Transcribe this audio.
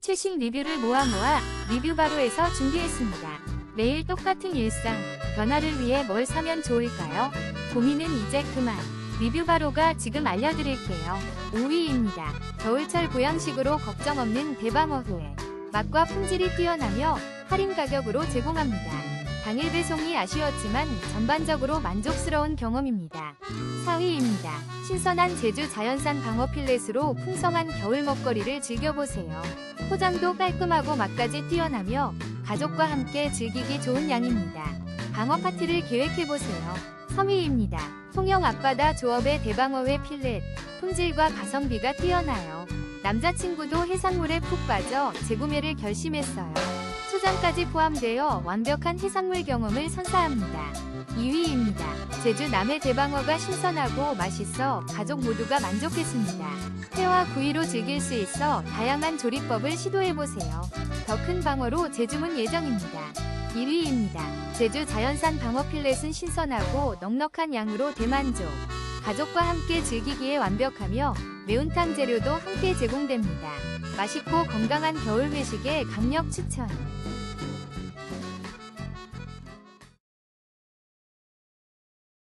최신 리뷰를 모아 모아 리뷰바로에서 준비했습니다. 매일 똑같은 일상, 변화를 위해 뭘 사면 좋을까요? 고민은 이제 그만. 리뷰바로가 지금 알려드릴게요. 5위입니다. 겨울철 보양식으로 걱정 없는 대방어회. 맛과 품질이 뛰어나며 할인 가격으로 제공합니다. 당일 배송이 아쉬웠지만 전반적으로 만족스러운 경험입니다. 4위입니다. 신선한 제주 자연산 방어 필렛으로 풍성한 겨울 먹거리를 즐겨보세요. 포장도 깔끔하고 맛까지 뛰어나며 가족과 함께 즐기기 좋은 양입니다. 방어 파티를 계획해보세요. 3위입니다. 통영 앞바다 조업의 대방어회 필렛. 품질과 가성비가 뛰어나요. 남자친구도 해산물에 푹 빠져 재구매를 결심했어요. 초장까지 포함되어 완벽한 해산물 경험을 선사합니다. 2위입니다. 제주 남해 대방어가 신선하고 맛있어 가족 모두가 만족했습니다. 회와 구이로 즐길 수 있어 다양한 조리법을 시도해보세요. 더 큰 방어로 제주문 예정입니다. 1위입니다. 제주 자연산 방어 필렛은 신선하고 넉넉한 양으로 대만족. 가족과 함께 즐기기에 완벽하며 매운탕 재료도 함께 제공됩니다. 맛있고 건강한 겨울 외식에 강력 추천.